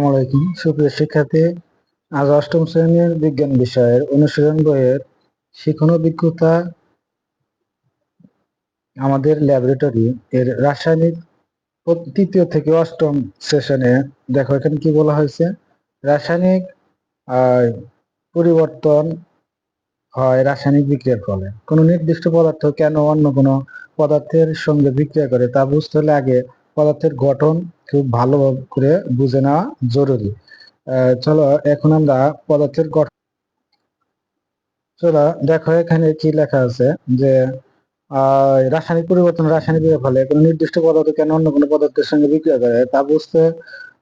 আসসালামাইকুম সুপ্রিয় শিক্ষার্থী, আজ অষ্টম শ্রেণির বিজ্ঞান বিষয়ের অনুশীলন বইয়ের শিখন অভিজ্ঞতা আমাদের ল্যাবরেটরি এর রাসায়নিক তৃতীয় থেকে অষ্টম সেশনে দেখো এখানে কি বলা হয়েছে? রাসায়নিক পরিবর্তন হয় রাসায়নিক বিক্রিয়ার ফলে। কোনো নির্দিষ্ট পদার্থ কেন অন্য কোনো পদার্থের সঙ্গে বিক্রিয়া করে তা বুঝতে হলে আগে পদার্থের গঠন খুব ভালো করে বুঝে নেওয়া জরুরি। চলো, এখন আমরা পদার্থের গঠন চলো, দেখো, এখানে কি লেখা আছে যে রাসায়নিক পরিবর্তন রাসায়নিক বিক্রিয়ার ফলে কোনো নির্দিষ্ট পদার্থ কেন অন্য কোনো পদার্থের সঙ্গে বিক্রিয়া করে। তা বুঝতে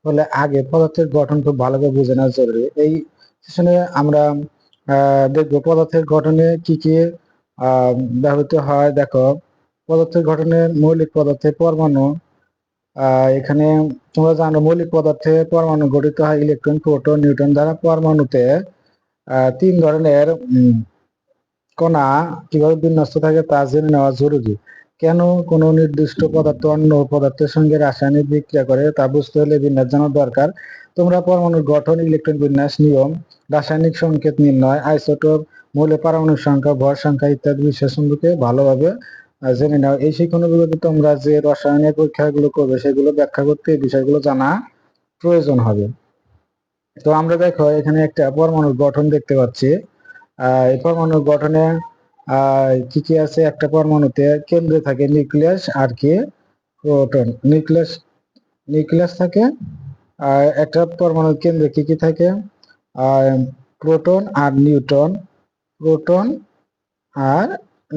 হলে আগে পদার্থের গঠন খুব ভালো করে বুঝে নেওয়া জরুরি। এই সেশনে আমরা দেখব পদার্থের গঠনে কি কি ব্যবহৃত হয়। দেখো, পদার্থের গঠনে মৌলিক পদার্থের পরমাণু এখানে তোমরা জানো মৌলিক পদার্থে পরমাণু গঠিত হয় ইলেকট্রন, প্রোটন, নিউট্রন দ্বারা। পরমাণুতে তিন ধরনের কণা কীভাবে বিন্যস্ত থাকে তা জেনে নেওয়া জরুরি। কেন কোনো নির্দিষ্ট পদার্থ অন্য পদার্থের সঙ্গে রাসায়নিক বিক্রিয়া করে তা বুঝতে হলে বিন্যাস জানা দরকার। তোমরা পরমাণুর গঠন, ইলেকট্রন বিন্যাস, নিয়ম, রাসায়নিক সংকেত নির্ণয়, আইসোটোপ, মৌলের পারমাণবিক সংখ্যা, ভর সংখ্যা ইত্যাদি বিষয় সম্পর্কে ভালোভাবে জেনে নাও, এই শিক্ষণ বিভাগে তোমরা যে রসায়নের পরীক্ষাগুলো করবে, সেগুলো ব্যাখ্যা করতে এই বিষয়গুলো জানা প্রয়োজন হবে। তো আমরা দেখো, এখানে একটা পরমাণুর গঠন দেখতে পাচ্ছি। এই পরমাণুর গঠনে কি কি আছে? একটা পরমাণুতে কেন্দ্রে থাকে নিউক্লিয়াস আর কি প্রোটন। নিউক্লিয়াস নিউক্লিয়াস থাকে, আর একটা পরমাণুর কেন্দ্রে কি কি থাকে? প্রোটন আর নিউট্রন। প্রোটন আর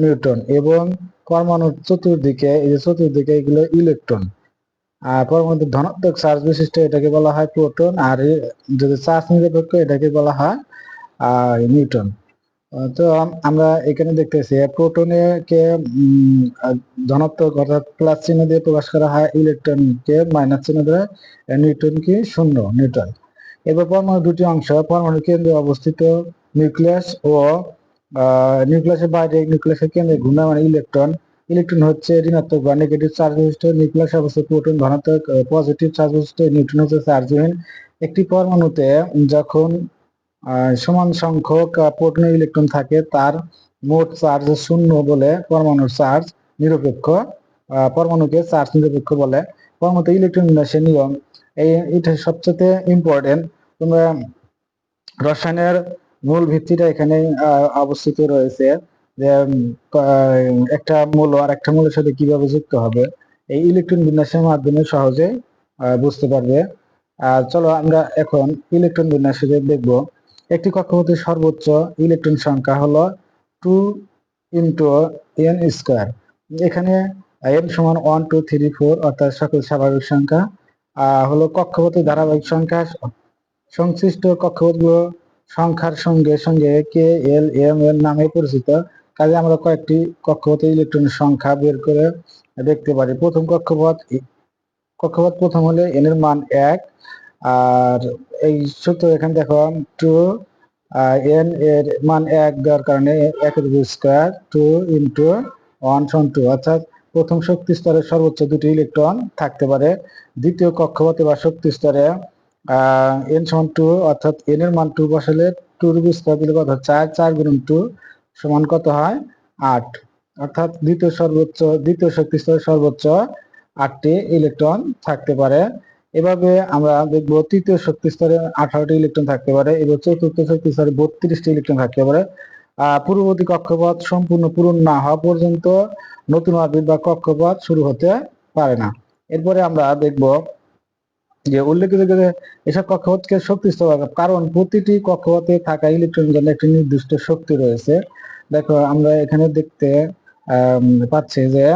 নিউট্রন এবং পরমাণুর চতুর্দিকে এই যে চতুর্দিকে এগুলো ইলেকট্রন আর পরমাণুতে ধনাত্মক চার্জ বিশিষ্ট এটাকে বলা হয় প্রোটন আর যদি চার্জ নিরপেক্ষ এটাকে বলা হয় আহ, নিউট্রন তো আমরা এখানে দেখতেছি প্রোটনে কে উম, ধনাত্মক অর্থাৎ প্লাস চিহ্ন দিয়ে প্রকাশ করা হয় ইলেকট্রনকে মাইনাস চিহ্ন দিয়ে নিউট্রন কি শূন্য নিউট্রন এবার পরমাণু দুটি অংশ পরমাণুর কেন্দ্রে অবস্থিত নিউক্লিয়াস ও নিউক্লিয়াসের বাইরে নিউক্লিয়াসের কেন্দ্রে ঘূর্ণায়মান ইলেকট্রন ইলেকট্রন হচ্ছে ঋণাত্মক বা নেগেটিভ চার্জ বিশিষ্ট। নিউক্লিয়াস অবস্থিত প্রোটন ধনাত্মক পজিটিভ চার্জ বিশিষ্ট। নিউট্রন হচ্ছে চার্জহীন একটি পরমাণুতে যখন সমান সংখ্যক প্রোটন ইলেকট্রন থাকে, তার মোট চার্জ শূন্য বলে পরমাণুর চার্জ নিরপেক্ষ পরমাণুকে চার্জ নিরপেক্ষ বলে। পরমাণুতে ইলেকট্রন বিন্যাসের নিয়ম। এই, এটা সবচেয়ে ইম্পর্টেন্ট তোমরা রসায়নের মূল ভিত্তিটা এখানে অবস্থিত রয়েছে যে একটা মূল আর একটা মূলের সাথে কীভাবে যুক্ত হবে এই ইলেকট্রন বিন্যাসের মাধ্যমে সহজে বুঝতে পারবে। আর চলো আমরা এখন ইলেকট্রন বিন্যাসে দেখব একটি কক্ষপথের সর্বোচ্চ ইলেকট্রন সংখ্যা হলো টু ইন্টু এন স্কোয়ার। এখানে এন সমান ওয়ান টু থ্রি ফোর অর্থাৎ সকল স্বাভাবিক সংখ্যা আহ, হলো কক্ষপথের ধারাবাহিক সংখ্যা সংশ্লিষ্ট কক্ষপথগুলো সংখ্যার সঙ্গে সঙ্গে কে এল এম এল নামে পরিচিত। কাজে আমরা কয়েকটি কক্ষপথে ইলেকট্রনের সংখ্যা বের করে দেখতে পারি। প্রথম কক্ষপথ কক্ষপথ প্রথম হলে এন এর মান এক। আর এই সূত্র এখানে দেখো টু এন এর মান এক দেওয়ার কারণে একের স্কোয়ার টু ইন্টু ওয়ান সমান টু অর্থাৎ প্রথম শক্তি স্তরে সর্বোচ্চ দুটি ইলেকট্রন থাকতে পারে। দ্বিতীয় কক্ষপথে বা শক্তি স্তরে এন সমান টু অর্থাৎ এন এর মান টু বসালে টু রুপি স্কোয়ার দিলে কত? চার চার গুণন টু সমান কত হয়? আট। অর্থাৎ দ্বিতীয় সর্বোচ্চ, দ্বিতীয় শক্তি স্তরে সর্বোচ্চ আটটি ইলেকট্রন থাকতে পারে। এভাবে আমরা দেখব তৃতীয় শক্তি স্তরে আঠারোটি ইলেকট্রন থাকতে পারে এবং চতুর্থ শক্তি স্তরে বত্রিশটি ইলেকট্রন থাকতে পারে। আহ, পূর্ববর্তী কক্ষপথ সম্পূর্ণ পূরণ না হওয়া পর্যন্ত নতুন অরবিট বা কক্ষপথ শুরু হতে পারে না। এরপরে আমরা দেখব যে উল্লেখিত যে এসব কক্ষপথকে শক্তি কারণ প্রতিটি কক্ষপথে থাকা ইলেকট্রনের জন্য একটি নির্দিষ্ট শক্তি রয়েছে। দেখো আমরা এখানে দেখতে পাচ্ছি যে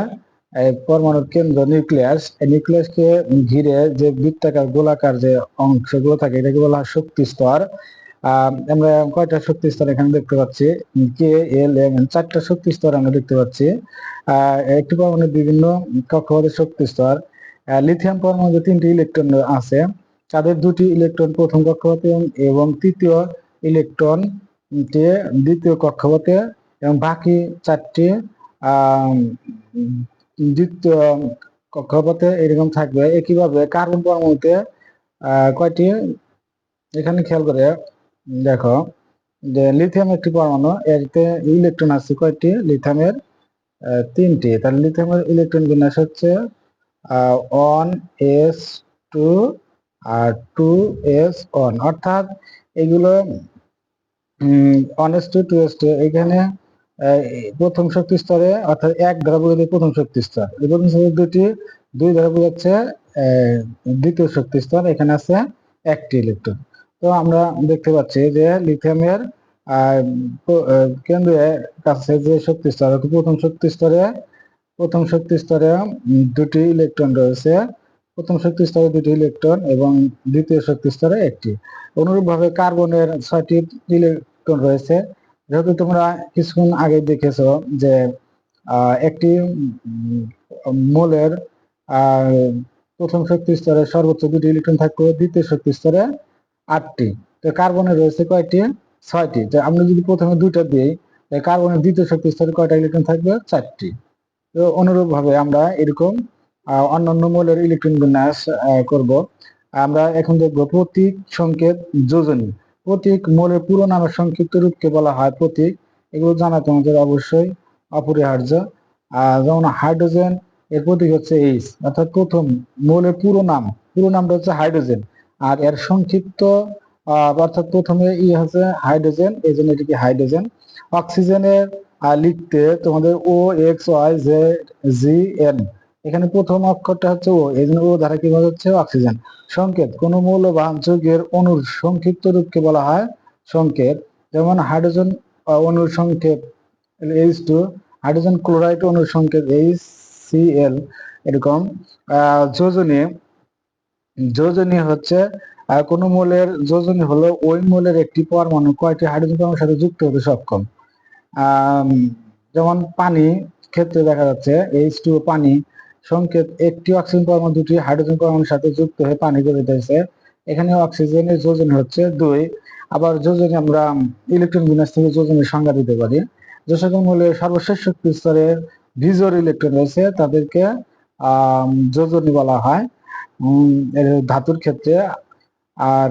পরমাণুর কেন্দ্র নিউক্লিয়াস। এই নিউক্লিয়াসকে ঘিরে যে বৃত্তাকার গোলাকার যে অংশগুলো থাকে এটাকে বলা হয় শক্তি স্তর আমরা কয়টা শক্তি স্তর এখানে দেখতে পাচ্ছি? কে এল এম চারটা শক্তি স্তর আমরা দেখতে পাচ্ছি। আহ, একটি পরমাণুর বিভিন্ন কক্ষপথের শক্তি স্তর লিথিয়াম পরমাণুতে তিনটি ইলেকট্রন আছে। তাদের দুটি ইলেকট্রন প্রথম কক্ষপথে এবং- তৃতীয় ইলেকট্রন দ্বিতীয় কক্ষপথে এবং বাকি চারটি দ্বিতীয় কক্ষপথে এরকম থাকবে। একইভাবে কার্বন পরমাণুতে কয়টি? এখানে খেয়াল করে দেখো যে লিথিয়াম একটি পরমাণু এতে ইলেকট্রন আছে কয়টি? লিথিয়ামের তিনটি। তাহলে লিথিয়ামের ইলেকট্রন বিন্যাস হচ্ছে ওয়ান এস টু আর টু এস ওয়ান অর্থাৎ এগুলো one s two two s two এখানে প্রথম শক্তি স্তরে, অর্থাৎ এক দ্বারা বোঝাচ্ছে প্রথম শক্তি স্তর। এই প্রথম স্তরে দুটি, দুই দ্বারা বোঝাচ্ছে দ্বিতীয় শক্তি স্তর। এখানে আছে একটি ইলেকট্রন তো আমরা দেখতে পাচ্ছি যে লিথিয়ামের কেন্দ্রের কাছে যে শক্তি স্তর প্রথম শক্তি স্তরে প্রথম শক্তি স্তরে দুটি ইলেকট্রন রয়েছে। প্রথম শক্তি স্তরে দুটি ইলেকট্রন এবং দ্বিতীয় শক্তি স্তরে একটি। অনুরূপভাবে কার্বনের ছয়টি ইলেকট্রন রয়েছে। যেহেতু তোমরা কিছুক্ষণ আগে দেখেছ যে একটি মোলের প্রথম শক্তি স্তরে সর্বোচ্চ দুটি ইলেকট্রন থাকবে, দ্বিতীয় শক্তি স্তরে আটটি। তো কার্বনে রয়েছে কয়টি? ছয়টি। তো আমরা যদি প্রথমে দুইটা দিই কার্বনের দ্বিতীয় শক্তি স্তরে কয়টা ইলেকট্রন থাকবে? চারটি। তো অনুরূপ ভাবে আমরা এরকম অন্যান্য মৌলের ইলেকট্রন বিন্যাস করব। আমরা এখন দেখব প্রতীক, সংকেত, যোজনী। প্রতীক মৌলের পুরো নামের সংক্ষিপ্ত রূপকে বলা হয় প্রতীক। এগুলো জানা তোমাদের অবশ্যই অপরিহার্য। যেমন হাইড্রোজেন, এর প্রতীক হচ্ছে এইচ অর্থাৎ প্রথম মৌলের পুরো নাম। পুরো নামটা হচ্ছে হাইড্রোজেন। আর এর সংক্ষিপ্ত অর্থাৎ প্রথমে ই হচ্ছে হাইড্রোজেন, এই জন্য এটিকে হাইড্রোজেন। অক্সিজেনের আহ, লিখতে তোমাদের ও X Y J G N. এখানে প্রথম অক্ষরটা হচ্ছে ও এই জন্য ও দ্বারা কি হচ্ছে? অক্সিজেন। সংকেত কোন মৌলবান যৌগের অণুর সংক্ষিপ্ত রূপকে বলা হয় সংকেত। যেমন হাইড্রোজেন অণুর সংকেত এইচ টু হাইড্রোজেন ক্লোরাইড অণুর সংকেত এইচ সি এল এরকম। যোজনী যোজনী হচ্ছে কোন মৌলের যোজনী হলো ওই মৌলের একটি পরমাণু কয়টি হাইড্রোজেন পরমাণুর সাথে যুক্ত হতে সক্ষম? যেমন পানি ক্ষেত্রে দেখা যাচ্ছে এইচ টু পানি সংকেত একটি অক্সিজেন পরমাণু, দুটি হাইড্রোজেন পরমাণুর সাথে যুক্ত হয়ে পানি গঠিত হয়েছে এখানে অক্সিজেনের যোজন হচ্ছে দুই, আবার যোজনে আমরা ইলেকট্রন বিন্যাস থেকে যোজনের সংজ্ঞা দিতে পারি। যে মৌলের সর্বশেষ শক্তি স্তরে ভিজোর ইলেকট্রন রয়েছে, তাদেরকে যোজনী বলা হয়। ধাতুর ক্ষেত্রে, আর,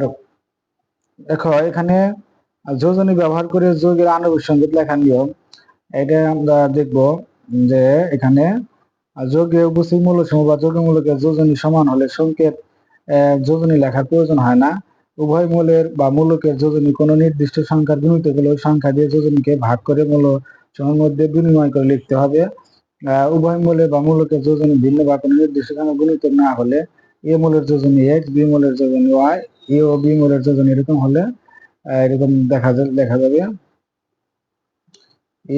দেখো, এখানে যোজনী ব্যবহার করে যৌগের সংকেত লেখার নিয়ম, এটা আমরা দেখব যে এখানে যৌগে উপস্থিত মূল্যসমূহ বা যোগ মূলকের যোজনী সমান হলে সংকেত যোজনী লেখার প্রয়োজন হয় না। উভয় মূলের বা মূলকের যোজনী কোনো নির্দিষ্ট সংখ্যার গুণিত হলে ওই সংখ্যা দিয়ে যোজনীকে ভাগ করে মূল সমূহের মধ্যে বিনিময় করে লিখতে হবে। উভয় মূলের বা মূলকের যোজনী ভিন্ন বা কোনো নির্দিষ্ট সংখ্যা গুণিত না হলে এ মূলের যোজনী এক্স বি মূলের যোজনী ওয়াই এ ও বি মূলের যোজনী এরকম হলে এরকম দেখা যাবে দেখা যাবে।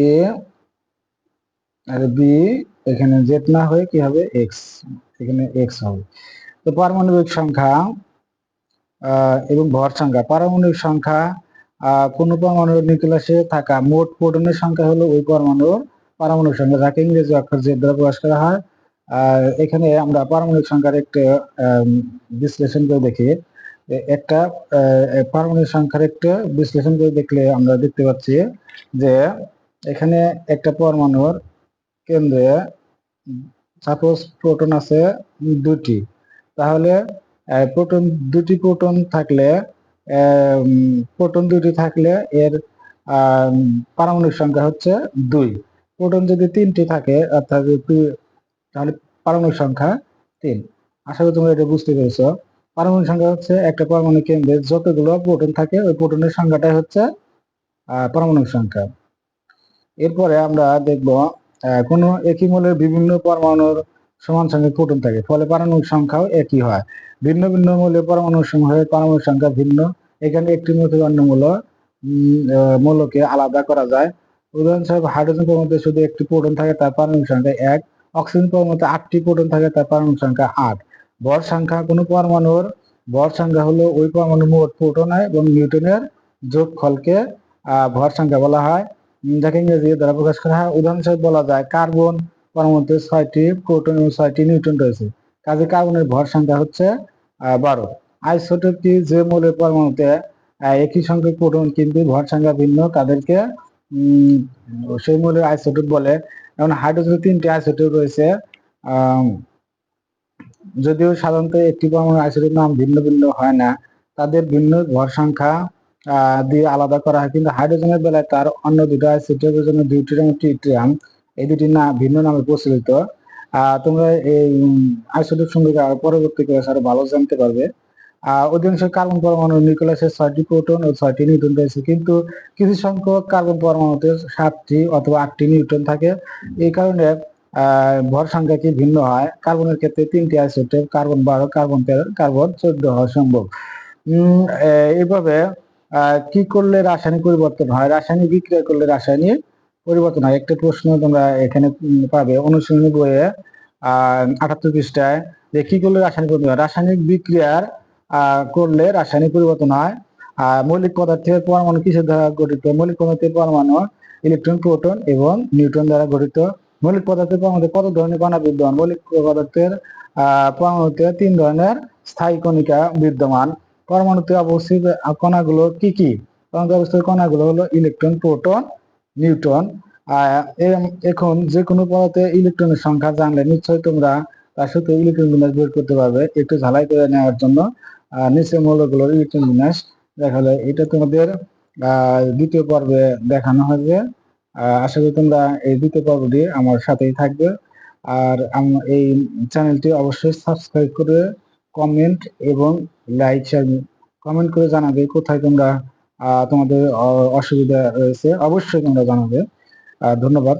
এ আর বি, এখানে জেড না হয়ে কি হবে? এক্স এখানে এক্স হবে। তো পারমাণবিক সংখ্যা এবং ভর সংখ্যা। পারমাণবিক সংখ্যা কোন পরমাণুর নিউক্লিয়াসে থাকা মোট প্রোটনের সংখ্যা হলো ওই পরমাণুর পারমাণবিক সংখ্যা যাকে ইংরেজি অক্ষর জেড দ্বারা প্রকাশ করা হয়। আর এখানে আমরা পারমাণবিক সংখ্যার একটা বিশ্লেষণ করে দেখি। একটা পারমাণবিক সংখ্যার একটা বিশ্লেষণ করে দেখলে আমরা দেখতে পাচ্ছি যে এখানে একটা পরমাণুর কেন্দ্রে সাপোজ প্রোটন আছে দুটি তাহলে প্রোটন দুটি প্রোটন থাকলে প্রোটন দুটি থাকলে এর পারমাণবিক সংখ্যা হচ্ছে দুই। প্রোটন যদি তিনটি থাকে, অর্থাৎ তাহলে পারমাণবিক সংখ্যা তিন। আশা করি তোমরা এটা বুঝতে পেরেছ। পারমাণবিক সংখ্যা হচ্ছে একটা পরমাণু কেন্দ্রে যতগুলো প্রোটন থাকে, ওই প্রোটনের সংখ্যাটাই হচ্ছে পারমাণবিক সংখ্যা। এরপরে আমরা দেখব কোনো একই মূলের বিভিন্ন পরমাণুর সমান সংখ্যক প্রোটন থাকে, ফলে পারমাণবিক সংখ্যাও একই হয়। ভিন্ন ভিন্ন মৌলের পরমাণু সমূহের পারমাণবিক সংখ্যা ভিন্ন। এখানে একটি মৌল থেকে অন্য মৌল মৌলকে আলাদা করা যায়। উদাহরণস্বরূপ হাইড্রোজেন পরমাণুতে শুধু একটি প্রোটন থাকে, তার পারমাণবিক সংখ্যা এক অক্সিজেন পরমাণুতে আটটি প্রোটন থাকে, তার পারমাণবিক সংখ্যা আট। ভর সংখ্যা কোনো পরমাণুর ভর সংখ্যা হলো ওই পরমাণুর মোট প্রোটন এবং নিউটনের যোগফলকে ভর সংখ্যা বলা হয়। যাকে ইংরেজি দ্বারা প্রকাশ করা হয়, উদাহরণস্বরূপ বলা যায় কার্বন পরমাণুতে ছয়টি প্রোটন এবং ছয়টি নিউট্রন রয়েছে। কাজে কার্বনের ভর সংখ্যা হচ্ছে বারো। আইসোটোপ কি যে মৌলের পরমাণুতে একই সংখ্যক প্রোটন কিন্তু ভর সংখ্যা ভিন্ন তাদেরকে সেই মৌলের আইসোটোপ বলে। যেমন হাইড্রোজেনের তিনটি আইসোটোপ রয়েছে যদিও সাধারণত একটি পরমাণু আইসোটোপ নাম ভিন্ন ভিন্ন হয় না, তাদের ভিন্ন ভর সংখ্যা দিয়ে আলাদা করা হয়। কিন্তু হাইড্রোজেনের বেলায় তার অন্য দুটো আইসোটোপের জন্য ডিউটেরিয়াম ট্রিটিয়াম এই দুটি না ভিন্ন নামে প্রচলিত। তোমরা এই আইসোটোপ সম্পর্কে আরও পরবর্তী ক্লাসে আরও ভালো জানতে পারবে। অধিকাংশ কার্বন পরমাণু নিউক্লিয়াসে ছয়টি প্রোটন ও ছয়টি নিউট্রন রয়েছে, কিন্তু কিছু সংখ্যক কার্বন পরমাণুতে সাতটি অথবা আটটি নিউট্রন থাকে। এই কারণে ভর সংখ্যা কি ভিন্ন হয়? কার্বনের ক্ষেত্রে তিনটি আইসোটোপ, কার্বন বারো, কার্বন তেরো, কার্বন চোদ্দ হওয়া সম্ভব। এইভাবে কি করলে রাসায়নিক পরিবর্তন হয়? রাসায়নিক বিক্রিয়া করলে রাসায়নিক পরিবর্তন হয়। একটা প্রশ্ন তোমরা এখানে পাবে। অনুশীলনী বইয়ে আটাত্তর পৃষ্ঠায় যে কি করলে রাসায়নিক পরিবর্তন হয়? রাসায়নিক বিক্রিয়ার করলে রাসায়নিক পরিবর্তন হয়। আর মৌলিক পদার্থের পরমাণু কিসের দ্বারা গঠিত? মৌলিক পদার্থের পরমাণু ইলেকট্রন, প্রোটন এবং নিউট্রন দ্বারা গঠিত। মৌলিক পদার্থের পরমাণুতে কত ধরনের কণা বিদ্যমান? মৌলিক পদার্থের পরমাণুতে তিন ধরনের স্থায়ী কণিকা বিদ্যমান। পরমাণুতে অবস্থিত কণাগুলো কি কি? পরমাণুতে অবস্থিত কণাগুলো হলো ইলেকট্রন, প্রোটন, নিউট্রন। এখন যে কোনো পদার্থে ইলেকট্রনের সংখ্যা জানলে নিশ্চয়ই তোমরা তার সাথে ইলেকট্রন বিন্যাস বের করতে পারবে। একটু ঝালাই করে নেওয়ার জন্য নিচের মৌলগুলোর ইলেকট্রন বিন্যাস দেখালে এটা তোমাদের দ্বিতীয় পর্বে দেখানো হবে। আশা করি তোমরা এই দ্বিতীয় পর্বটি আমার সাথেই থাকবে। আর এই চ্যানেলটি অবশ্যই সাবস্ক্রাইব করে কমেন্ট এবং লাইক শেয়ার কমেন্ট করে জানাবে কোথায় তোমরা আহ, তোমাদের অসুবিধা রয়েছে। অবশ্যই তোমরা জানাবে। ধন্যবাদ।